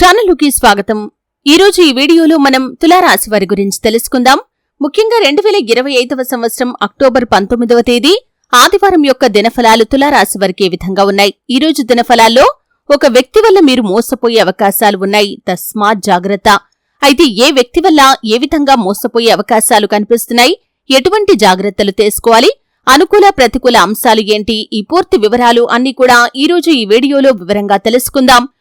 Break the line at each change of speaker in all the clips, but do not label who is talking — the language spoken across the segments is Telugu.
ఛానల్లోకి స్వాగతం. ఈరోజు ఈ వీడియోలో మనం తులారాశి వారి గురించి తెలుసుకుందాం. ముఖ్యంగా రెండు వేల ఇరవై ఐదవ సంవత్సరం అక్టోబర్ పంతొమ్మిదవ తేదీ ఆదివారం యొక్క దినఫలాలు తులారాశి వారికి ఏ విధంగా ఉన్నాయి? ఈ రోజు దినఫలాల్లో ఒక వ్యక్తి వల్ల మీరు మోసపోయే అవకాశాలు ఉన్నాయి. తస్మాత్ జాగ్రత్త. అయితే ఏ వ్యక్తి వల్ల ఏ విధంగా మోసపోయే అవకాశాలు కనిపిస్తున్నాయి? ఎటువంటి జాగ్రత్తలు తీసుకోవాలి? అనుకూల ప్రతికూల అంశాలు ఏంటి? ఈ పూర్తి వివరాలు అన్ని కూడా ఈ రోజు ఈ వీడియోలో వివరంగా తెలుసుకుందాం.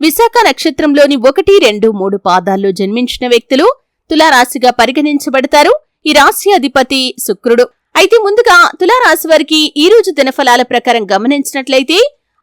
విశాఖ నక్షత్రంలోని ఒకటి రెండు మూడు పాదాల్లో జన్మించిన వ్యక్తులు తులారాశిగా పరిగణించబడతారు. ఈ రాశి అధిపతి శుక్రుడు. అయితే ముందుగా తులారాశి వారికి ఈ రోజు దినఫలాల ప్రకారం గమనించినట్లయితే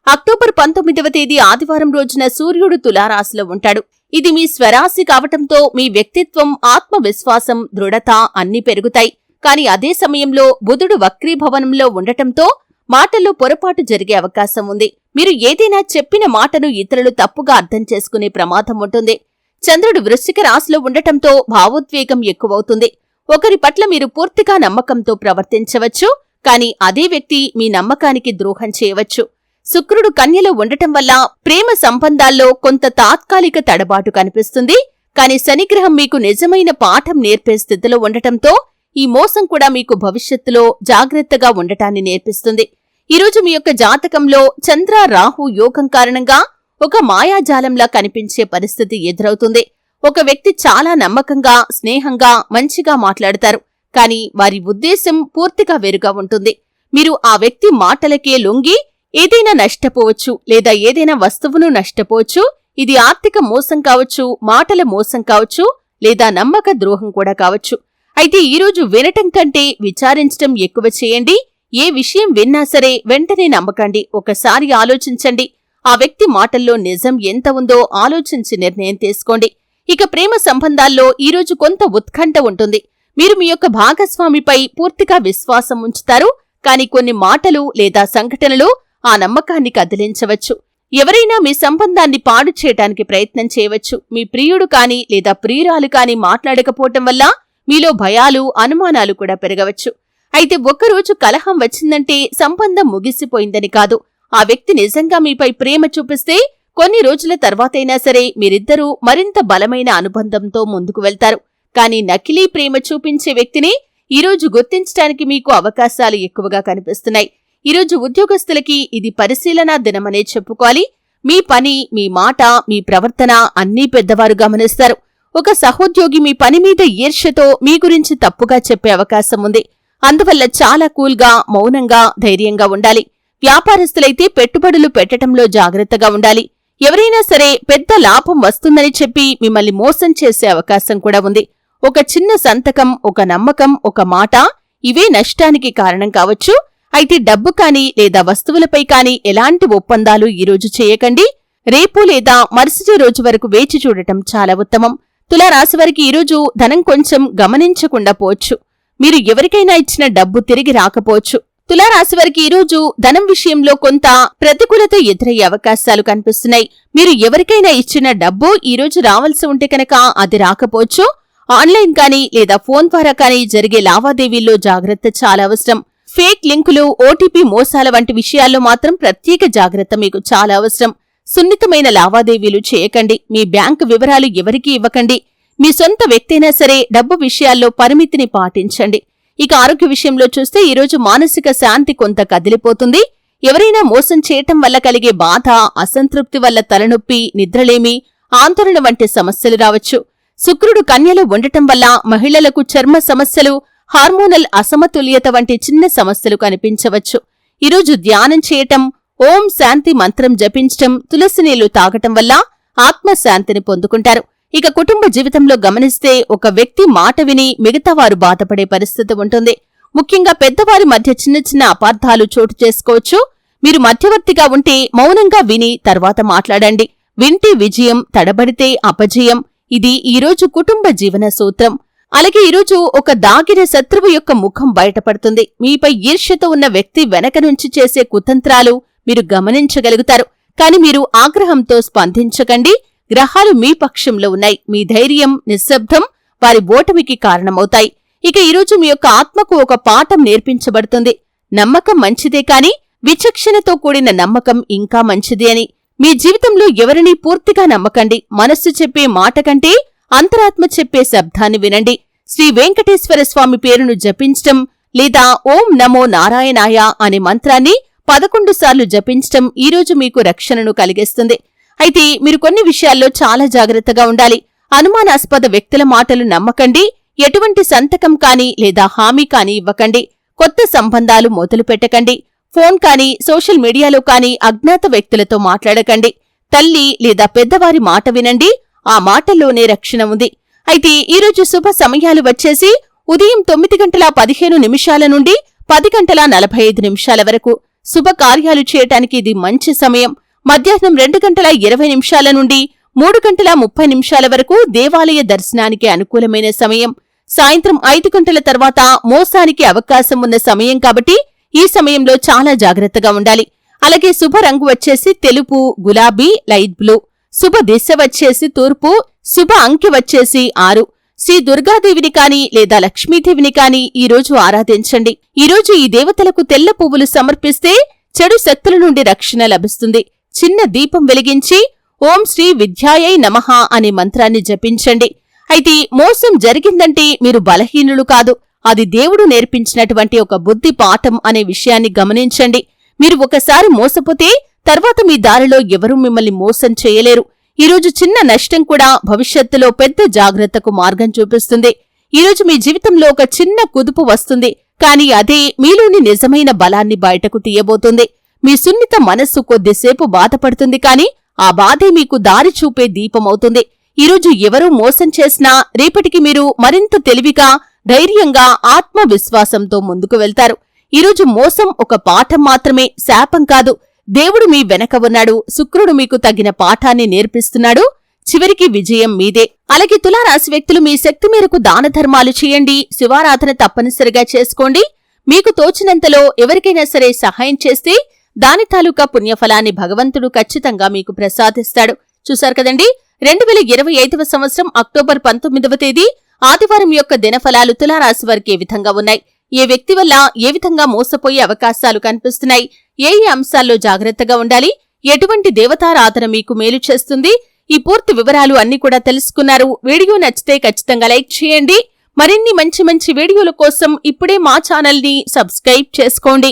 అక్టోబర్ పంతొమ్మిదవ తేదీ ఆదివారం రోజున సూర్యుడు తులారాశిలో ఉంటాడు. ఇది మీ స్వరాశి కావటంతో మీ వ్యక్తిత్వం ఆత్మవిశ్వాసం దృఢత అన్నీ పెరుగుతాయి. కానీ అదే సమయంలో బుధుడు వక్రీభవనంలో ఉండటంతో మాటల్లో పొరపాటు జరిగే అవకాశం ఉంది. మీరు ఏదైనా చెప్పిన మాటను ఇతరులు తప్పుగా అర్థం చేసుకునే ప్రమాదం ఉంటుంది. చంద్రుడు వృశ్చిక రాశిలో ఉండటంతో భావోద్వేగం ఎక్కువవుతుంది. ఒకరి పట్ల మీరు పూర్తిగా నమ్మకంతో ప్రవర్తించవచ్చు. కానీ అదే వ్యక్తి మీ నమ్మకానికి ద్రోహం చేయవచ్చు. శుక్రుడు కన్యలో ఉండటం వల్ల ప్రేమ సంబంధాల్లో కొంత తాత్కాలిక తడబాటు కనిపిస్తుంది. కానీ శనిగ్రహం మీకు నిజమైన పాఠం నేర్పే స్థితిలో ఉండటంతో ఈ మోసం కూడా మీకు భవిష్యత్తులో జాగ్రత్తగా ఉండటాన్ని నేర్పిస్తుంది. ఈరోజు మీ యొక్క జాతకంలో చంద్ర రాహు యోగం కారణంగా ఒక మాయాజాలంలా కనిపించే పరిస్థితి ఎదురవుతుంది. ఒక వ్యక్తి చాలా నమ్మకంగా స్నేహంగా మంచిగా మాట్లాడతారు. కానీ వారి ఉద్దేశం పూర్తిగా వేరుగా ఉంటుంది. మీరు ఆ వ్యక్తి మాటలకే లొంగి ఏదైనా నష్టపోవచ్చు లేదా ఏదైనా వస్తువును నష్టపోవచ్చు. ఇది ఆర్థిక మోసం కావచ్చు మాటల మోసం కావచ్చు లేదా నమ్మక ద్రోహం కూడా కావచ్చు. అయితే ఈరోజు వినటం కంటే విచారించటం ఎక్కువ చేయండి. ఏ విషయం విన్నా సరే వెంటనే నమ్మకండి. ఒకసారి ఆలోచించండి. ఆ వ్యక్తి మాటల్లో నిజం ఎంత ఉందో ఆలోచించి నిర్ణయం తీసుకోండి. ఇక ప్రేమ సంబంధాల్లో ఈరోజు కొంత ఉత్కంఠ ఉంటుంది. మీరు మీ యొక్క భాగస్వామిపై పూర్తిగా విశ్వాసం ఉంచుతారు. కానీ కొన్ని మాటలు లేదా సంఘటనలు ఆ నమ్మకాన్ని కదిలించవచ్చు. ఎవరైనా మీ సంబంధాన్ని పాడు చేయడానికి ప్రయత్నం చేయవచ్చు. మీ ప్రియుడు కాని లేదా ప్రియురాలు కాని మాట్లాడకపోవటం వల్ల మీలో భయాలు అనుమానాలు కూడా పెరగవచ్చు. అయితే ఒక్కరోజు కలహం వచ్చిందంటే సంబంధం ముగిసిపోయిందని కాదు. ఆ వ్యక్తి నిజంగా మీపై ప్రేమ చూపిస్తే కొన్ని రోజుల తర్వాతైనా సరే మీరిద్దరూ మరింత బలమైన అనుబంధంతో ముందుకు వెళ్తారు. కానీ నకిలీ ప్రేమ చూపించే వ్యక్తిని ఈరోజు గుర్తించడానికి మీకు అవకాశాలు ఎక్కువగా కనిపిస్తున్నాయి. ఈరోజు ఉద్యోగస్తులకి ఇది పరిశీలనా దినమనే చెప్పుకోవాలి. మీ పని మీ మాట మీ ప్రవర్తన అన్నీ పెద్దవారు గమనిస్తారు. ఒక సహోద్యోగి మీ పని మీద ఈర్ష్యతో మీ గురించి తప్పుగా చెప్పే అవకాశం ఉంది. అందువల్ల చాలా కూల్గా మౌనంగా ధైర్యంగా ఉండాలి. వ్యాపారస్తులైతే పెట్టుబడులు పెట్టటంలో జాగ్రత్తగా ఉండాలి. ఎవరైనా సరే పెద్ద లాభం వస్తుందని చెప్పి మిమ్మల్ని మోసం చేసే అవకాశం కూడా ఉంది. ఒక చిన్న సంతకం ఒక నమ్మకం ఒక మాట ఇవే నష్టానికి కారణం కావచ్చు. అయితే డబ్బు కాని లేదా వస్తువులపై కాని ఎలాంటి ఒప్పందాలు ఈరోజు చేయకండి. రేపు లేదా మరుసటి రోజు వరకు వేచి చూడటం చాలా ఉత్తమం. తులారాశివారికి ఈరోజు ధనం కొంచెం గమనించకుండా పోవచ్చు. మీరు ఎవరికైనా ఇచ్చిన డబ్బు తిరిగి రాకపోవచ్చు. తులారాశివారికి ఈరోజు ధనం విషయంలో కొంత ప్రతికూలత ఎదురయ్యే అవకాశాలు కనిపిస్తున్నాయి. మీరు ఎవరికైనా ఇచ్చిన డబ్బు ఈరోజు రావాల్సి ఉంటే కనుక అది రాకపోవచ్చు. ఆన్లైన్ కానీ లేదా ఫోన్ ద్వారా కానీ జరిగే లావాదేవీల్లో జాగ్రత్త చాలా అవసరం. ఫేక్ లింకులు ఓటీపీ మోసాల వంటి విషయాల్లో మాత్రం ప్రత్యేక జాగ్రత్త మీకు చాలా అవసరం. సున్నితమైన లావాదేవీలు చేయకండి. మీ బ్యాంకు వివరాలు ఎవరికీ ఇవ్వకండి. మీ సొంత వ్యక్తైనా సరే డబ్బు విషయాల్లో పరిమితిని పాటించండి. ఇక ఆరోగ్య విషయంలో చూస్తే ఈరోజు మానసిక శాంతి కొంత కదిలిపోతుంది. ఎవరైనా మోసం చేయటం వల్ల కలిగే బాధ అసంతృప్తి వల్ల తలనొప్పి నిద్రలేమి ఆందోళన వంటి సమస్యలు రావచ్చు. శుక్రుడు కన్యలో ఉండటం వల్ల మహిళలకు చర్మ సమస్యలు హార్మోనల్ అసమతుల్యత వంటి చిన్న సమస్యలు కనిపించవచ్చు. ఈరోజు ధ్యానం చేయటం ఓం శాంతి మంత్రం జపించటం తులసి నీళ్ళు తాగటం వల్ల ఆత్మశాంతిని పొందుకుంటారు. ఇక కుటుంబ జీవితంలో గమనిస్తే ఒక వ్యక్తి మాట విని మిగతావారు బాధపడే పరిస్థితి ఉంటుంది. ముఖ్యంగా పెద్దవారి మధ్య చిన్న చిన్న అపార్థాలు చోటు చేసుకోవచ్చు. మీరు మధ్యవర్తిగా ఉంటే మౌనంగా విని తర్వాత మాట్లాడండి. వింటే విజయం తడబడితే అపజయం. ఇది ఈరోజు కుటుంబ జీవన సూత్రం. అలాగే ఈరోజు ఒక దాగిన శత్రువు యొక్క ముఖం బయటపడుతుంది. మీపై ఈర్ష్యతో ఉన్న వ్యక్తి వెనక నుంచి చేసే కుతంత్రాలు మీరు గమనించగలుగుతారు. కాని మీరు ఆగ్రహంతో స్పందించకండి. గ్రహాలు మీ పక్షంలో ఉన్నాయి. మీ ధైర్యం నిశ్శబ్దం వారి ఓటమికి కారణమవుతాయి. ఇక ఈరోజు మీ యొక్క ఆత్మకు ఒక పాఠం నేర్పించబడుతుంది. నమ్మకం మంచిదే కాని విచక్షణతో కూడిన నమ్మకం ఇంకా మంచిది అని. మీ జీవితంలో ఎవరినీ పూర్తిగా నమ్మకండి. మనస్సు చెప్పే మాట కంటే అంతరాత్మ చెప్పే శబ్దాన్ని వినండి. శ్రీ వెంకటేశ్వర స్వామి పేరును జపించటం లేదా ఓం నమో నారాయణాయ అనే మంత్రాన్ని పదకొండు సార్లు జపించటం ఈరోజు మీకు రక్షణను కలిగిస్తుంది. అయితే మీరు కొన్ని విషయాల్లో చాలా జాగ్రత్తగా ఉండాలి. అనుమానాస్పద వ్యక్తుల మాటలు నమ్మకండి. ఎటువంటి సంతకం కానీ లేదా హామీ కాని ఇవ్వకండి. కొత్త సంబంధాలు మొదలు పెట్టకండి. ఫోన్ కానీ సోషల్ మీడియాలో కానీ అజ్ఞాత వ్యక్తులతో మాట్లాడకండి. తల్లి లేదా పెద్దవారి మాట వినండి. ఆ మాటల్లోనే రక్షణ ఉంది. అయితే ఈరోజు శుభ సమయాలు వచ్చేసి ఉదయం తొమ్మిది గంటల పదిహేను నిమిషాల నుండి పది గంటల నలభై ఐదు నిమిషాల వరకు శుభకార్యాలు చేయటానికి ఇది మంచి సమయం. మధ్యాహ్నం రెండు గంటల ఇరవై నిమిషాల నుండి మూడు గంటల ముప్పై నిమిషాల వరకు దేవాలయ దర్శనానికి అనుకూలమైన సమయం. సాయంత్రం ఐదు గంటల తర్వాత మోసానికి అవకాశం ఉన్న సమయం కాబట్టి ఈ సమయంలో చాలా జాగ్రత్తగా ఉండాలి. అలాగే శుభ రంగు వచ్చేసి తెలుపు గులాబీ లైట్ బ్లూ. శుభ దిశ వచ్చేసి తూర్పు శుభ అంకె వచ్చేసి ఆరు. శ్రీ దుర్గాదేవిని కాని లేదా లక్ష్మీదేవిని కాని ఈ రోజు ఆరాధించండి. ఈరోజు ఈ దేవతలకు తెల్ల పువ్వులు సమర్పిస్తే చెడు శక్తుల నుండి రక్షణ లభిస్తుంది. చిన్న దీపం వెలిగించి ఓం శ్రీ విద్యాయై నమః అనే మంత్రాన్ని జపించండి. అయితే మోసం జరిగిందంటే మీరు బలహీనులు కాదు. అది దేవుడు నేర్పించినటువంటి ఒక బుద్ధి పాఠం అనే విషయాన్ని గమనించండి. మీరు ఒకసారి మోసపోతే తర్వాత మీ దారిలో ఎవరూ మిమ్మల్ని మోసం చేయలేరు. ఈరోజు చిన్న నష్టం కూడా భవిష్యత్తులో పెద్ద జాగ్రత్తకు మార్గం చూపిస్తుంది. ఈరోజు మీ జీవితంలో ఒక చిన్న కుదుపు వస్తుంది. కానీ అదే మీలోని నిజమైన బలాన్ని బయటకు తీయబోతుంది. మీ సున్నిత మనస్సు కొద్దిసేపు బాధపడుతుంది కాని ఆ బాధే మీకు దారి చూపే దీపమవుతుంది ఈరోజు ఎవరూ మోసం చేసినా రేపటికి మీరు మరింత తెలివిగా ధైర్యంగా ఆత్మవిశ్వాసంతో ముందుకు వెళ్తారు. ఈరోజు మోసం ఒక పాఠం మాత్రమే శాపం కాదు. దేవుడు మీ వెనక ఉన్నాడు శుక్రుడు మీకు తగిన పాఠాన్ని నేర్పిస్తున్నాడు చివరికి విజయం మీదే. అలాగే తులారాశి వ్యక్తులు మీ శక్తి మేరకు దాన ధర్మాలు చేయండి శివారాధన తప్పనిసరిగా చేసుకోండి. మీకు తోచినంతలో ఎవరికైనా సరే సహాయం చేస్తే దాని తాలూకా పుణ్యఫలాన్ని భగవంతుడు ఖచ్చితంగా మీకు ప్రసాదిస్తాడు. చూశారు కదండి? రెండు వేల ఇరవై ఐదవ సంవత్సరం అక్టోబర్ పంతొమ్మిదవ తేదీ ఆదివారం యొక్క దినఫలాలు తులారాశి వారికి ఏ విధంగా ఉన్నాయి? ఏ వ్యక్తి వల్ల ఏ విధంగా మోసపోయే అవకాశాలు కనిపిస్తున్నాయి? ఏ ఏ అంశాల్లో జాగ్రత్తగా ఉండాలి? ఎటువంటి దేవతారాధన మీకు మేలు చేస్తుంది? ఈ పూర్తి వివరాలు అన్ని కూడా తెలుసుకున్నారు. వీడియో నచ్చితే ఖచ్చితంగా లైక్ చేయండి. మరిన్ని మంచి మంచి వీడియోల కోసం ఇప్పుడే మా ఛానల్ని సబ్స్క్రైబ్ చేసుకోండి.